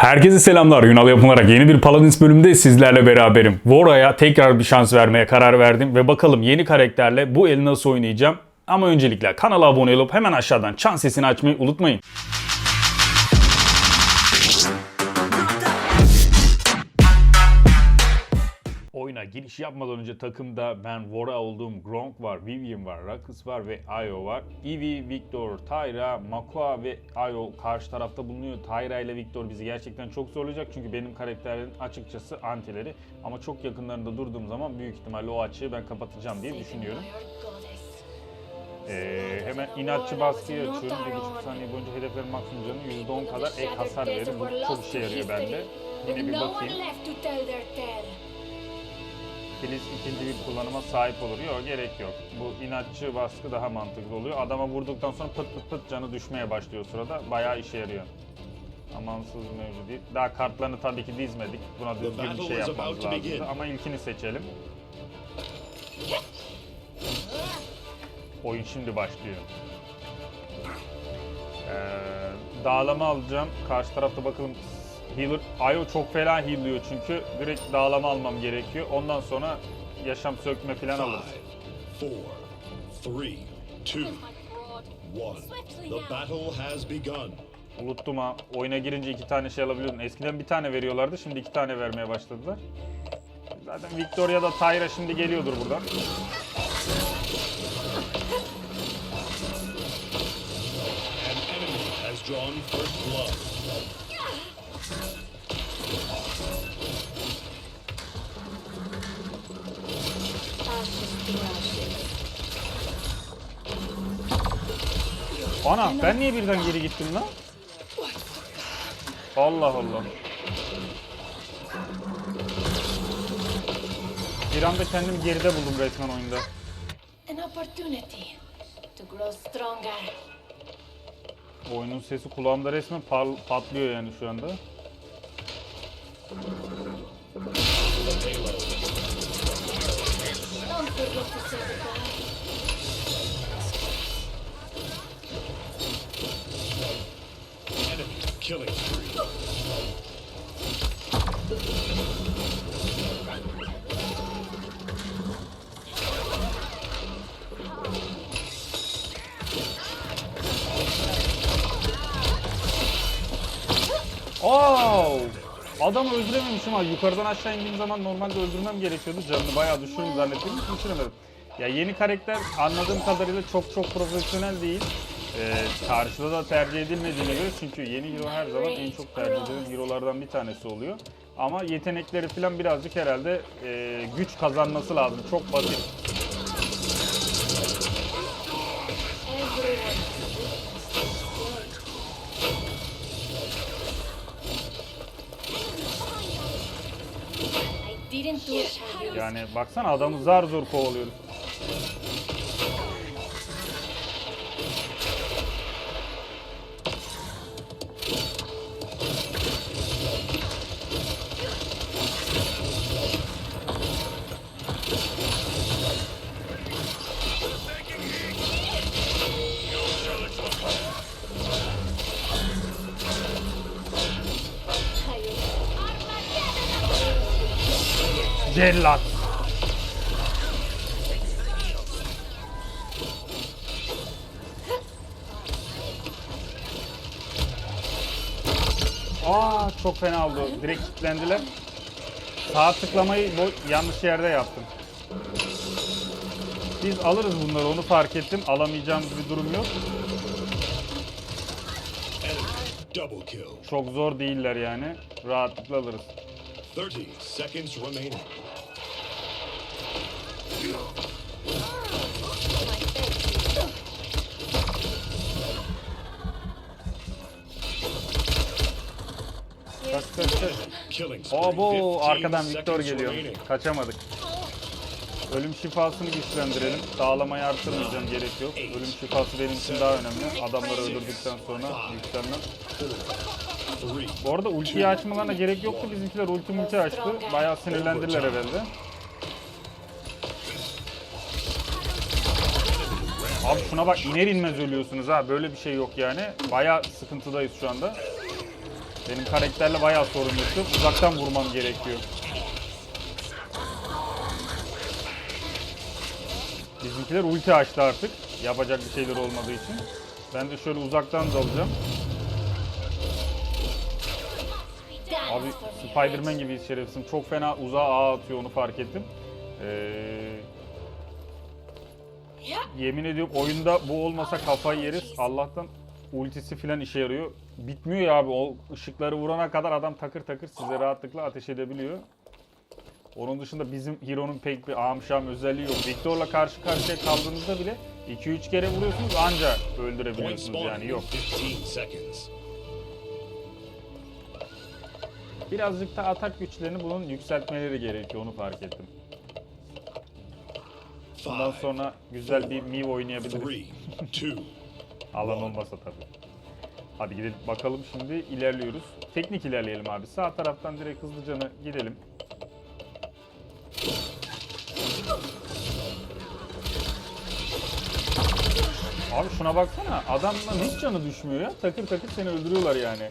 Herkese selamlar. Yunal yapılarak yeni bir Paladins bölümünde sizlerle beraberim. Vora'ya tekrar bir şans vermeye karar verdim ve bakalım yeni karakterle bu eli nasıl oynayacağım. Ama öncelikle kanala abone olup hemen aşağıdan çan sesini açmayı unutmayın. Oyuna giriş yapmadan önce takımda ben Vora olduğum Gronk var, Vivian var, Rakus var ve Io var. Eevee, Victor, Tyra, Makua ve Io karşı tarafta bulunuyor. Tyra ile Victor bizi gerçekten çok zorlayacak çünkü benim karakterlerin açıkçası antileri. Ama çok yakınlarında durduğum zaman büyük ihtimalle o açığı ben kapatacağım diye düşünüyorum. Ee, hemen inatçı baskıyı açıyorum. Bir buçuk saniye boyunca hedeflerin maksimum canı %10 kadar ek hasar verir. Bu çok işe yarıyor bende. Yine bir bakayım. Filiz ikinci bir kullanıma sahip olur. Yok gerek yok. Bu inatçı baskı daha mantıklı oluyor. Adama vurduktan sonra pıt pıt pıt canı düşmeye başlıyor sırada. Bayağı işe yarıyor. Amansız mevzu değil. Daha kartlarını tabii ki dizmedik. Buna düzgün bir şey yapmamız lazımdı. Ama ilkini seçelim. Oyun şimdi başlıyor. Ee, dağlama alacağım. Karşı tarafta bakalım healer. Ayo çok fena heal'lıyor çünkü. Direkt dağlama almam gerekiyor. Ondan sonra yaşam sökme falan alırız. Four, three, two, one. The battle has begun. Unuttum ha. Oyuna girince iki tane şey alabiliyordun. Eskiden bir tane veriyorlardı. Şimdi iki tane vermeye başladılar. Zaten Victoria da Tyra şimdi geliyordur buradan. An enemy has drawn first blood. Ana ben niye birden geri gittim lan? Allah Allah. Bir anda kendimi geride buldum resmen oyunda. Oyunun sesi kulağımda resmen patlıyor yani şu anda. Oh! Adamı öldürememişim ha. Yukarıdan aşağı indiğim zaman normalde öldürmem gerekiyordu. Canını bayağı düşürürüm zannettim. Düşüremedim. Ya yeni karakter anladığım kadarıyla çok çok profesyonel değil. Ee, karşıda da tercih edilmediğine göre çünkü yeni hero her zaman en çok tercih edilen hero'lardan bir tanesi oluyor. Ama yetenekleri falan birazcık herhalde e, güç kazanması lazım. Çok basit. Yani baksana adamı zar zor kovalıyoruz. Cellat. Aa çok fena oldu. Direkt kilitlendiler. Sağ tıklamayı bu yanlış yerde yaptım. Biz alırız bunları onu fark ettim. Alamayacağımız bir durum yok. Çok zor değiller yani. Rahatlıkla alırız. 30 seconds remaining. Abo 15 arkadan Victor geliyor. Kaçamadık. Ölüm şifasını güçlendirelim. Dağlamayı arttırmayacağım gerek yok. Ölüm şifası benim için daha önemli. Adamları öldürdükten sonra yükselmem. Bu arada ultiyi açmalarına gerek yoktu. Bizimkiler ulti multi açtı. Bayağı sinirlendiler herhalde. Abi şuna bak iner inmez ölüyorsunuz ha. Böyle bir şey yok yani. Bayağı sıkıntıdayız şu anda. Benim karakterle bayağı sorun yaşıyor. Uzaktan vurmam gerekiyor. Bizimkiler ulti açtı artık. Yapacak bir şeyler olmadığı için. Ben de şöyle uzaktan dalacağım. Abi Spider-Man gibiyiz şerefsim. Çok fena uzağa ağ atıyor onu fark ettim. Ee, yemin ediyorum oyunda bu olmasa kafayı yeriz. Allah'tan ultisi filan işe yarıyor. Bitmiyor ya abi o ışıkları vurana kadar adam takır takır size rahatlıkla ateş edebiliyor. Onun dışında bizim Hero'nun pek bir amşam özelliği yok. Victor'la karşı karşıya kaldığınızda bile 2-3 kere vuruyorsunuz anca öldürebiliyorsunuz yani yok. 15 seconds. Birazcık da atak güçlerini bunun yükseltmeleri gerekiyor onu fark ettim. Bundan sonra güzel bir Miv oynayabiliriz. Alan olmasa tabii. Hadi gidelim bakalım şimdi ilerliyoruz. Teknik ilerleyelim abi. Sağ taraftan direkt hızlıca gidelim. Abi şuna baksana. Adamla hiç canı düşmüyor ya. Takır takır seni öldürüyorlar yani.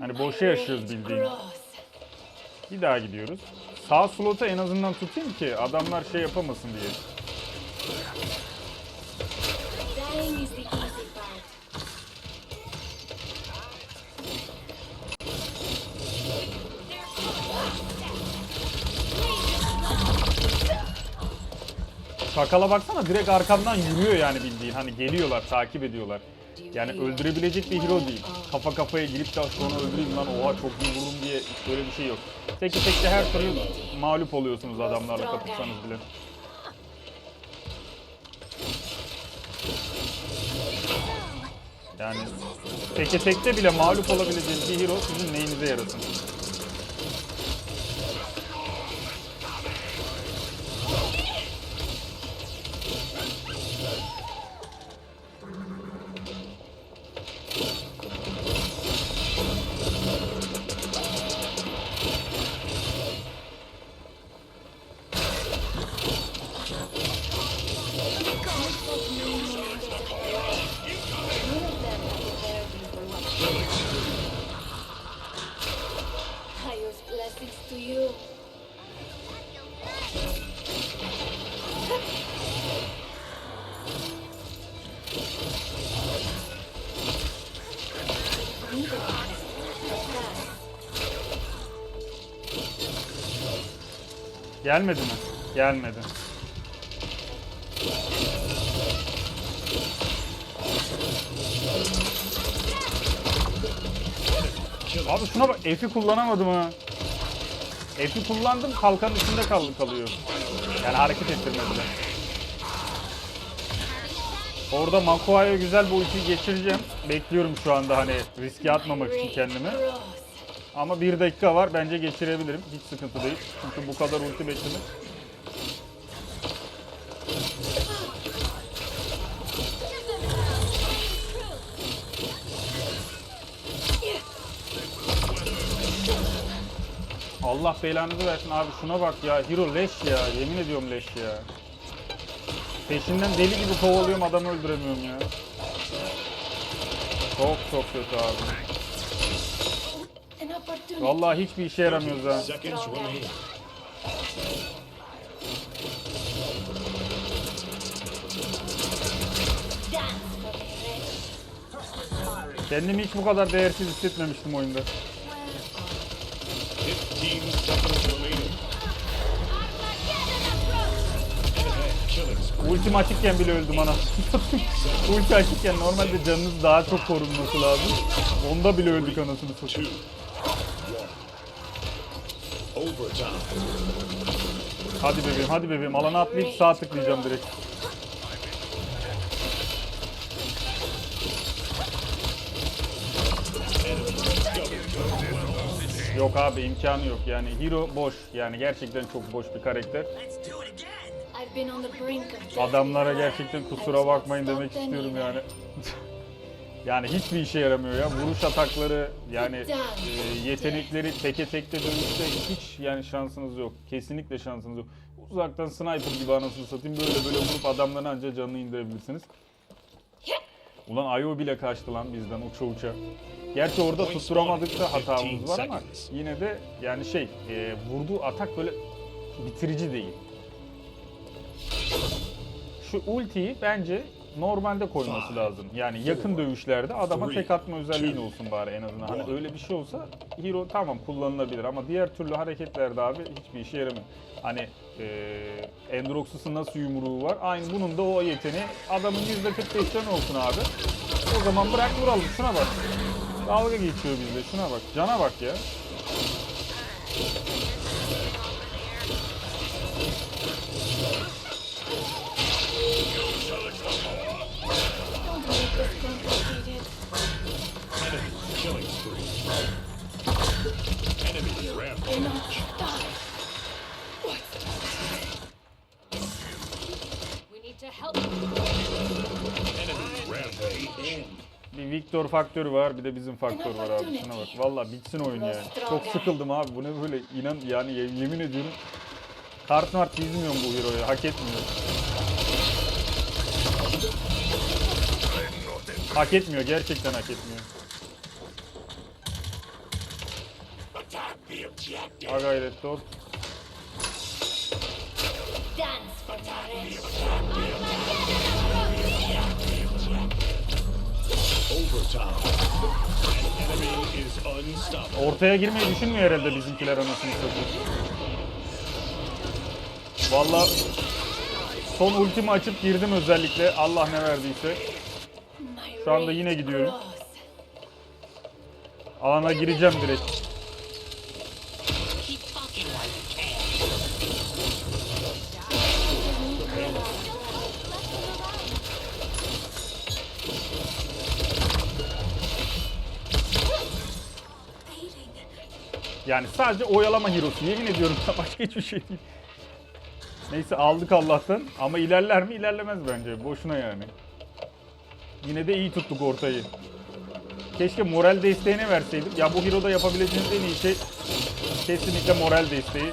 Hani boşa yaşıyoruz bildiğin. Bir daha gidiyoruz. Sağ slota en azından tutayım ki adamlar şey yapamasın diye. Şakala baksana direkt arkamdan yürüyor yani bildiğin. Hani geliyorlar, takip ediyorlar. Yani öldürebilecek bir hero değil. Kafa kafaya girip de sonra öldüreyim lan oha çok iyi vururum diye böyle bir şey yok. Teki tekte her türlü mağlup oluyorsunuz adamlarla kapışsanız bile. Yani teke tekte bile mağlup olabileceğiniz bir hero sizin neyinize yarasın. Gelmedi mi? Gelmedi. Abi şuna bak F'i kullanamadım ha. F'i kullandım kalkanın içinde kaldı kalıyor. Yani hareket ettirmediler. Orada Makoa'ya güzel bir ulti geçireceğim. Bekliyorum şu anda hani riske atmamak için kendimi. Ama bir dakika var bence geçirebilirim. Hiç sıkıntı değil. Çünkü bu kadar ulti beklemek. Allah belanızı versin abi şuna bak ya. Hero leş ya. Yemin ediyorum leş ya. Peşinden deli gibi kovalıyorum adamı öldüremiyorum ya. Çok çok kötü abi. Vallahi hiçbir işe yaramıyoruz ha. Kendimi hiç bu kadar değersiz hissetmemiştim oyunda. 15 seconds remaining. Head-to-head killing spree. Ultim açıkken bile öldüm ana. Ulti açıkken normalde canınız daha çok korunması lazım. Onda bile öldük anasını satayım. Hadi bebeğim hadi bebeğim alana atlayıp sağ tıklayacağım direkt. Yok abi imkanı yok yani hero boş yani gerçekten çok boş bir karakter. Adamlara gerçekten kusura bakmayın demek istiyorum yani. yani hiçbir işe yaramıyor ya. Vuruş atakları yani e, yetenekleri teke tekte dönüşte hiç yani şansınız yok. Kesinlikle şansınız yok. Uzaktan sniper gibi anasını satayım böyle böyle vurup adamların anca canını indirebilirsiniz. Ulan Io bile kaçtı lan bizden uça uça. Gerçi orada tutturamadık da hatamız var ama yine de yani şey e, vurduğu atak böyle bitirici değil. Şu ultiyi bence normalde koyması lazım. Yani yakın dövüşlerde adama tek atma özelliğin olsun bari en azından. Hani öyle bir şey olsa hero tamam kullanılabilir ama diğer türlü hareketlerde abi hiçbir işe yaramıyor. Hani eee Endroxus'un nasıl yumruğu var? Aynı bunun da o yeteneği. Adamın %45 canı olsun abi. O zaman bırak vuralım. Şuna bak. Dalga geçiyor bizde. Şuna bak. Cana bak ya. Bir Victor faktörü var, bir de bizim faktör var abi. Şuna bak. Valla bitsin oyun ya. Çok sıkıldım abi. Bu ne böyle inan yani ye- yemin ediyorum. Kart mart dizmiyorum bu hero'yu. Hak etmiyor. Hak etmiyor. Gerçekten hak etmiyor. Ha gayret dur. Dance for Ortaya girmeyi düşünmüyor herhalde bizimkiler anasını satayım. Valla son ultimi açıp girdim özellikle. Allah ne verdiyse. Şu anda yine gidiyorum. Alana gireceğim direkt. Yani sadece oyalama hero'su. Yemin ediyorum başka hiçbir şey değil. Neyse aldık Allah'tan ama ilerler mi? İlerlemez bence. Boşuna yani. Yine de iyi tuttuk ortayı. Keşke moral desteğini verseydim. Ya bu hero'da yapabileceğiniz en iyi şey kesinlikle moral desteği.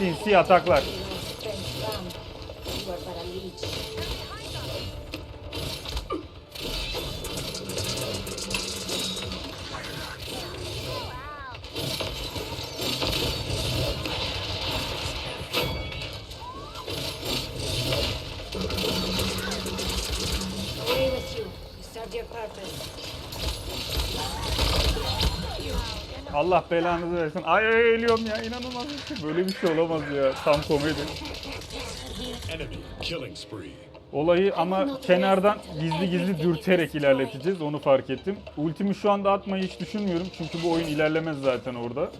You served your purpose. Allah belanızı versin. Ay ay ölüyorum ya inanılmaz. Böyle bir şey olamaz ya. Tam komedi. Olayı ama kenardan gizli gizli dürterek ilerleteceğiz. Onu fark ettim. Ultimi şu anda atmayı hiç düşünmüyorum. Çünkü bu oyun ilerlemez zaten orada.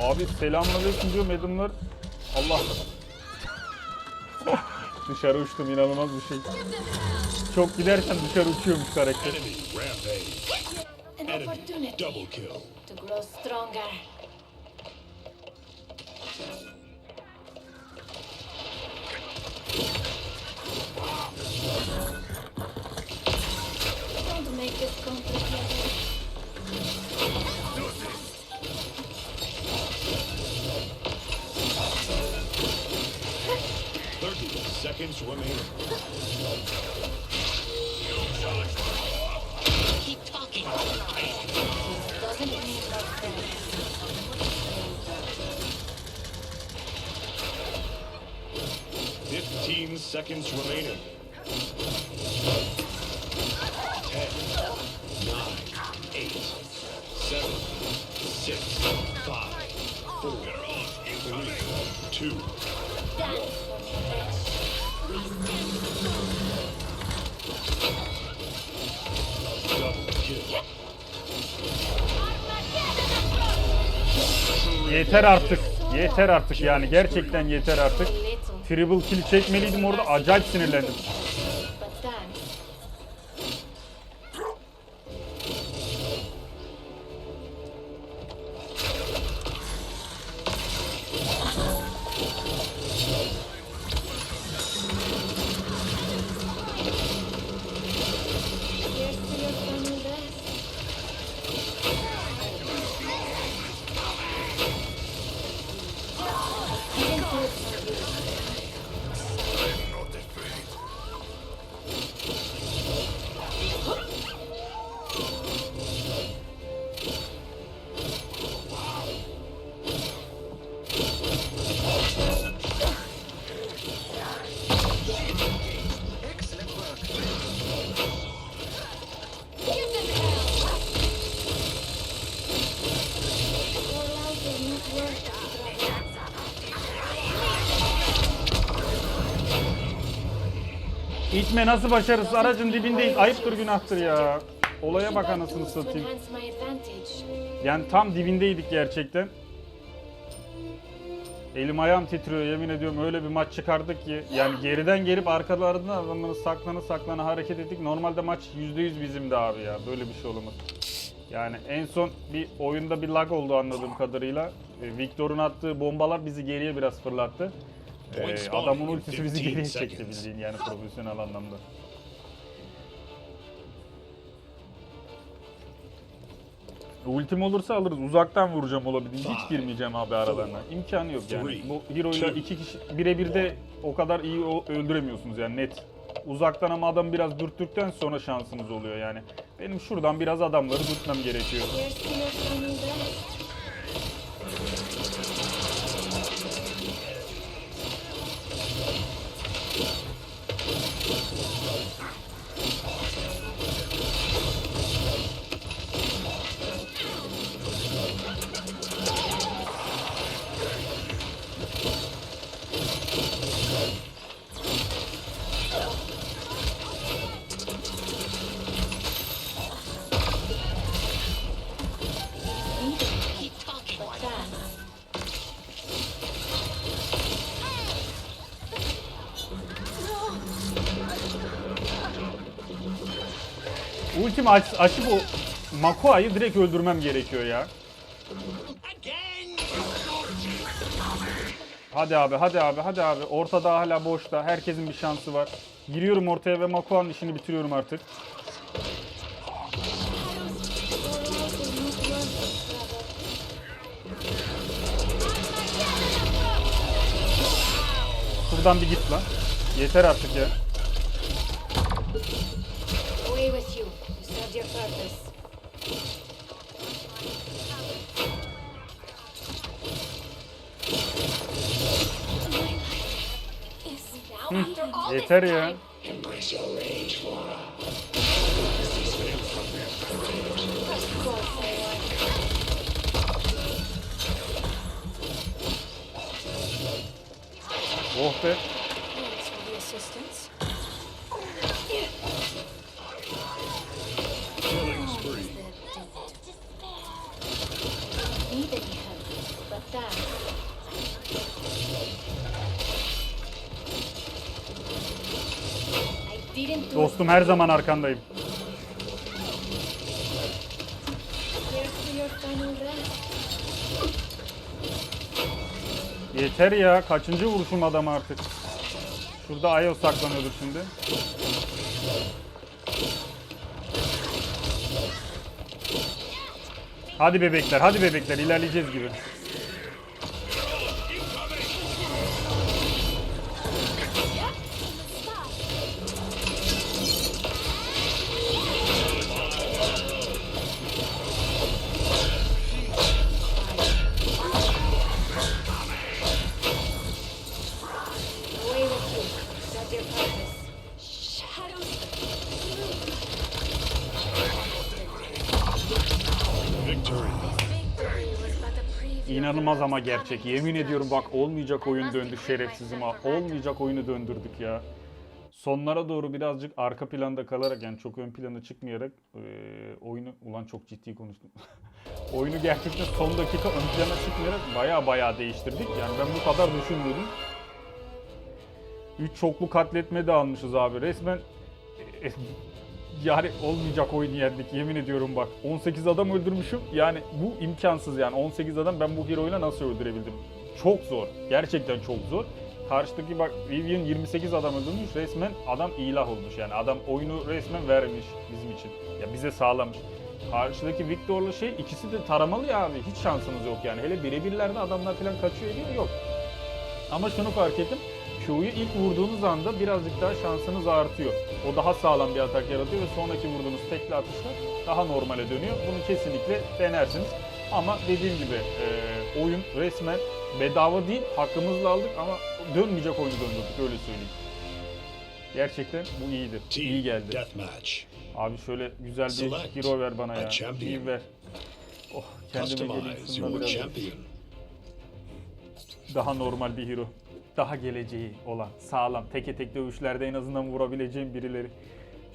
Abi selamünaleyküm diyorum Adamlar. Allah. Dışarı uçtum inanılmaz bir şey. Çok gidersen dışarı uçuyormuş karakter. Opportunity double kill. to grow stronger. Don't make this complicated. Thirty seconds remaining. Fifteen seconds remaining. Yeter artık. Yeter artık yani gerçekten yeter artık. Triple kill çekmeliydim orada acayip sinirlendim. Gitme nasıl başarısız aracın dibindeyiz. Ayıptır günahtır ya. Olaya bak anasını satayım. Yani tam dibindeydik gerçekten. Elim ayağım titriyor yemin ediyorum öyle bir maç çıkardık ki yani geriden gelip arkalarından adamları saklana saklana hareket ettik. Normalde maç %100 bizimdi abi ya böyle bir şey olamaz. Yani en son bir oyunda bir lag oldu anladığım kadarıyla. E, Victor'un attığı bombalar bizi geriye biraz fırlattı. E, Point adamın ultisi bizi 15 geriye çekti bildiğin yani profesyonel anlamda. Ultim olursa alırız. Uzaktan vuracağım olabildiğince. Hiç girmeyeceğim abi aralarına. İmkanı yok yani. Bu hero'yla iki kişi birebir de o kadar iyi o- öldüremiyorsunuz yani net. Uzaktan ama adamı biraz dürttükten sonra şansınız oluyor yani. Benim şuradan biraz adamları dürtmem gerekiyor. Ultimi aç, açıp o Makoa'yı direkt öldürmem gerekiyor ya. Hadi abi, hadi abi, hadi abi. Ortada hala boşta. Herkesin bir şansı var. Giriyorum ortaya ve Makoa'nın işini bitiriyorum artık. Şuradan bir git lan. Yeter artık ya. I was. Oh be. Dostum her zaman arkandayım. Yeter ya. Kaçıncı vuruşum adam artık. Şurada Ayo saklanıyordur şimdi. Hadi bebekler, hadi bebekler. ilerleyeceğiz gibi. İnanılmaz ama gerçek. Yemin ediyorum bak olmayacak oyun döndü şerefsizim ha. Olmayacak oyunu döndürdük ya. Sonlara doğru birazcık arka planda kalarak yani çok ön plana çıkmayarak eee, oyunu ulan çok ciddi konuştum. oyunu gerçekten son dakika ön plana çıkmayarak baya baya değiştirdik. Yani ben bu kadar düşünmüyordum. 3 çoklu katletme de almışız abi. Resmen e, yani olmayacak oyun yendik yemin ediyorum bak. 18 adam öldürmüşüm. Yani bu imkansız yani. 18 adam ben bu hero'yla nasıl öldürebildim? Çok zor. Gerçekten çok zor. Karşıdaki bak Vivian 28 adam öldürmüş. Resmen adam ilah olmuş yani. Adam oyunu resmen vermiş bizim için. Ya bize sağlamış. Karşıdaki Victor'la şey ikisi de taramalı ya abi. Hiç şansınız yok yani. Hele birebirlerde adamlar falan kaçıyor ediyor yok. Ama şunu fark ettim. Q'yu ilk vurduğunuz anda birazcık daha şansınız artıyor. O daha sağlam bir atak yaratıyor ve sonraki vurduğunuz tekli atışlar daha normale dönüyor. Bunu kesinlikle denersiniz. Ama dediğim gibi e, oyun resmen bedava değil, hakkımızla aldık ama dönmeyecek oyunu döndürdük öyle söyleyeyim. Gerçekten bu iyiydi. İyi geldi. Abi şöyle güzel bir hero ver bana ya. İyi ver. Oh kendime geleyim daha normal bir hero. Daha geleceği olan sağlam teke tek dövüşlerde en azından vurabileceğim birileri.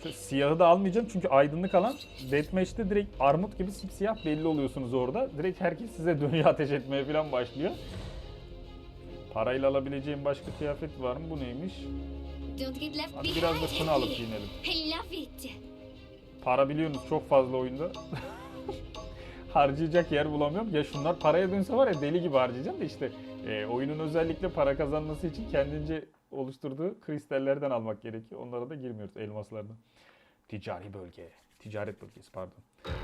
Şu siyahı da almayacağım çünkü aydınlık alan deathmatch'te direkt armut gibi siyah belli oluyorsunuz orada. Direkt herkes size dönüyor ateş etmeye falan başlıyor. Parayla alabileceğim başka kıyafet var mı? Bu neymiş? Hadi biraz da şunu alıp giyinelim. Para biliyorsunuz çok fazla oyunda. Harcayacak yer bulamıyorum. Ya şunlar paraya dönse var ya deli gibi harcayacağım da işte e, oyunun özellikle para kazanması için kendince oluşturduğu kristallerden almak gerekiyor. Onlara da girmiyoruz elmaslardan. Ticari bölge. Ticaret bölgesi pardon.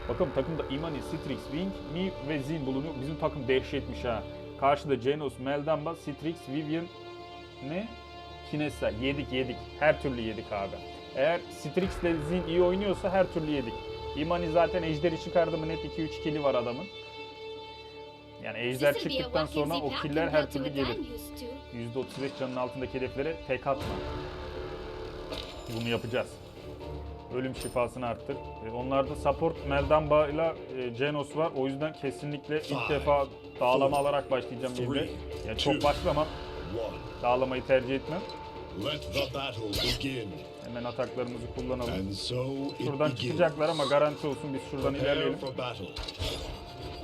Bakalım takımda Imani, Strix, Wing, Mi ve Zin bulunuyor. Bizim takım dehşetmiş ha. Karşıda Genos, Meldamba, Strix, Vivian ne? Kinesa. Yedik yedik. Her türlü yedik abi. Eğer Strix ile Zin iyi oynuyorsa her türlü yedik. Imani zaten ejderi çıkardı mı net 2-3 kili var adamın. Yani ejder çıktıktan sonra o killer her türlü gelir. I'm used to. %35 canın altındaki hedeflere tek atma. Bunu yapacağız. Ölüm şifasını arttır. E, Onlarda support Meldamba ile e, Genos var. O yüzden kesinlikle ilk defa dağlama alarak başlayacağım three, Yani çok başlamam. Dağlamayı tercih etmem. Hemen ataklarımızı kullanalım. Şuradan çıkacaklar ama garanti olsun biz şuradan ilerleyelim.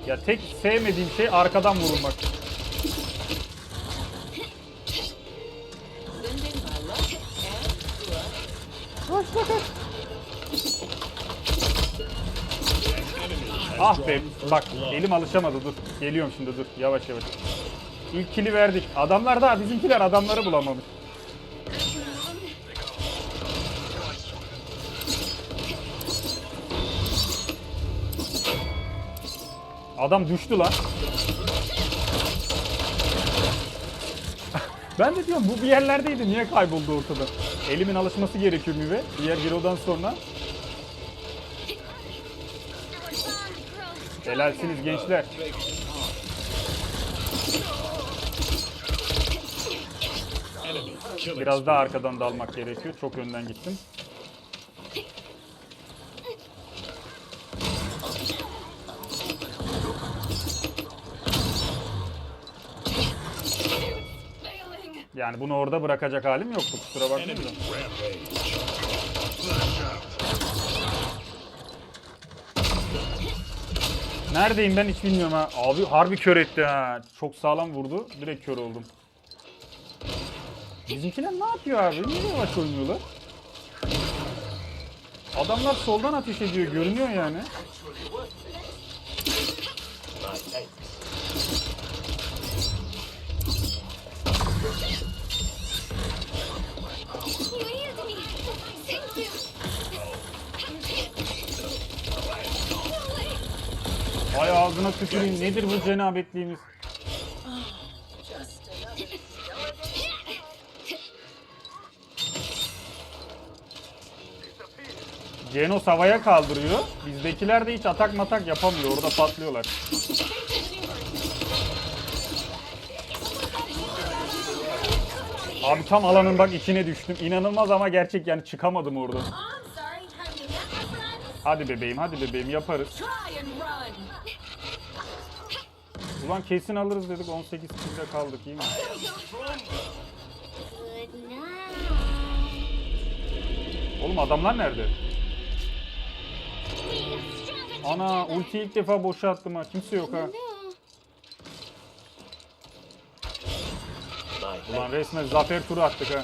Ya tek sevmediğim şey arkadan vurulmak. Ah be bak elim alışamadı dur. Geliyorum şimdi dur yavaş yavaş. İlk kili verdik. Adamlar da bizimkiler adamları bulamamış. Adam düştü lan. ben de diyorum bu bir yerlerdeydi niye kayboldu ortada? Elimin alışması gerekiyor Mive. Diğer Hero'dan sonra. Helalsiniz gençler. Biraz daha arkadan dalmak gerekiyor. Çok önden gittim. Yani bunu orada bırakacak halim yoktu kusura bakmayın. Neredeyim ben hiç bilmiyorum ha. Abi harbi kör etti ha. Çok sağlam vurdu. Direkt kör oldum. Bizimkiler ne yapıyor abi? Niye yavaş oynuyorlar? Adamlar soldan ateş ediyor. Görünüyor yani. Ay ağzına tüküreyim. Nedir bu cenabetliğimiz? Genos havaya kaldırıyor. Bizdekiler de hiç atak matak yapamıyor. Orada patlıyorlar. Abi tam alanın bak içine düştüm. İnanılmaz ama gerçek yani çıkamadım orada. I'm sorry, honey. That's what I was Hadi bebeğim hadi bebeğim yaparız. Ulan kesin alırız dedik 18 kilde kaldık iyi mi? Oğlum adamlar nerede? Ana ulti ilk defa boşa attım ha. Kimse yok ha. Ulan resmen zafer turu attık ha.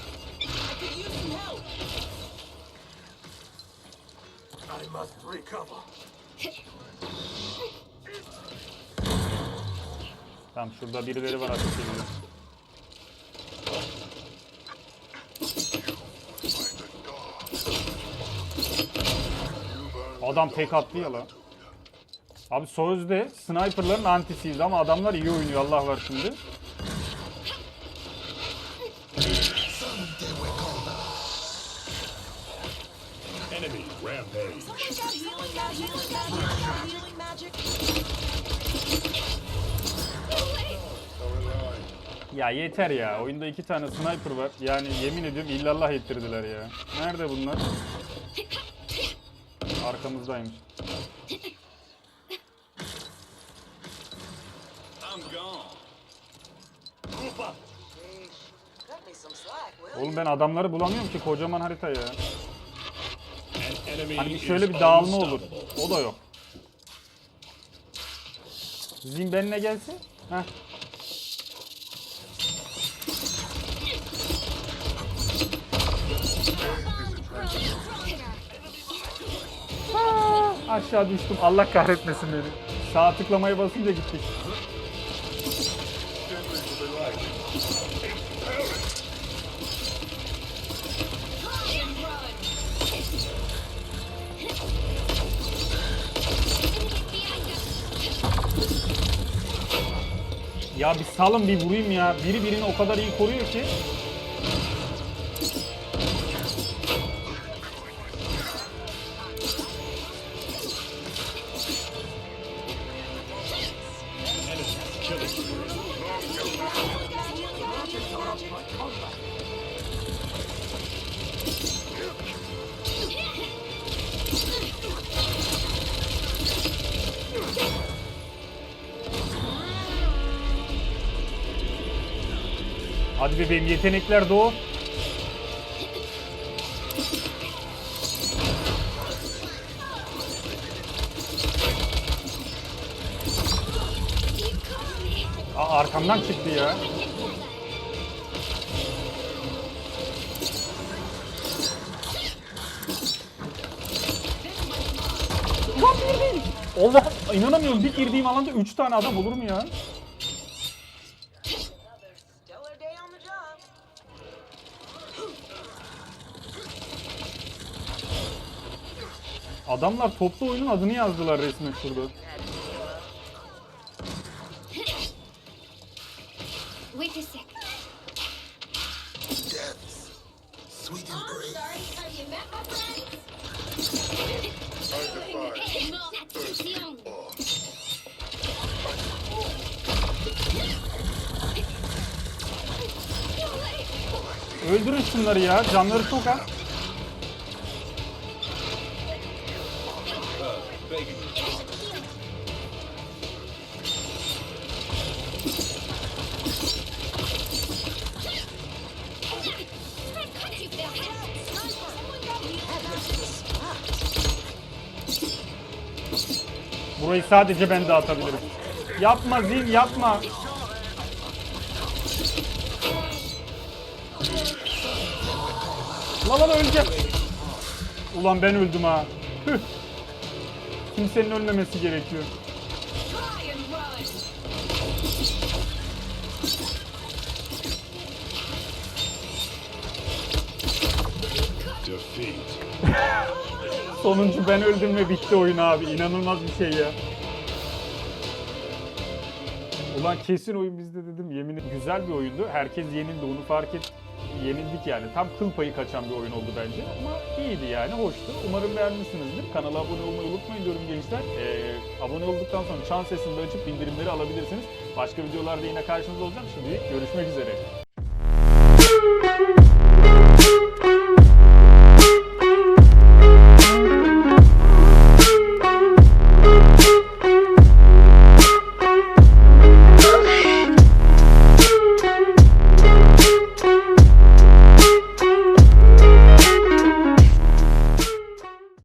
Tamam şurada birileri var ateş ediyor. Adam tek attı ya lan. Abi sözde sniperların antisiyiz ama adamlar iyi oynuyor Allah var şimdi. Enemy rampage. Ya yeter ya. Oyunda iki tane sniper var. Yani yemin ediyorum illallah ettirdiler ya. Nerede bunlar? Arkamızdaymış. Oğlum ben adamları bulamıyorum ki kocaman harita ya. Hani şöyle bir dağılma olur. O da yok. Zin benimle gelsin. Heh. Aşağı düştüm. Allah kahretmesin beni. Sağ tıklamaya basınca gittik. Ya bir salın bir vurayım ya. Biri birini o kadar iyi koruyor ki. Hadi bebeğim yetenekler doğu. Aa, arkamdan çıktı ya. Allah inanamıyorum bir girdiğim alanda 3 tane adam olur mu ya? Adamlar toplu oyunun adını yazdılar resmen şurada. Wait a sec. Sweet the only. Öldürün şunları ya. Canları çok az. Burayı sadece ben dağıtabilirim. Yapma Zin yapma. Lan lan öleceğim. Ulan ben öldüm ha. Tüh. Kimsenin ölmemesi gerekiyor. Sonuncu ben öldüm ve bitti oyun abi. İnanılmaz bir şey ya. Ulan kesin oyun bizde dedim. Yemin ederim güzel bir oyundu. Herkes yenildi onu fark et. Yenildik yani. Tam kıl payı kaçan bir oyun oldu bence. Ama iyiydi yani. Hoştu. Umarım beğenmişsinizdir. Kanala abone olmayı unutmayın diyorum gençler. Ee, abone olduktan sonra çan sesini de açıp bildirimleri alabilirsiniz. Başka videolarda yine karşınızda olacağım. Şimdi görüşmek üzere.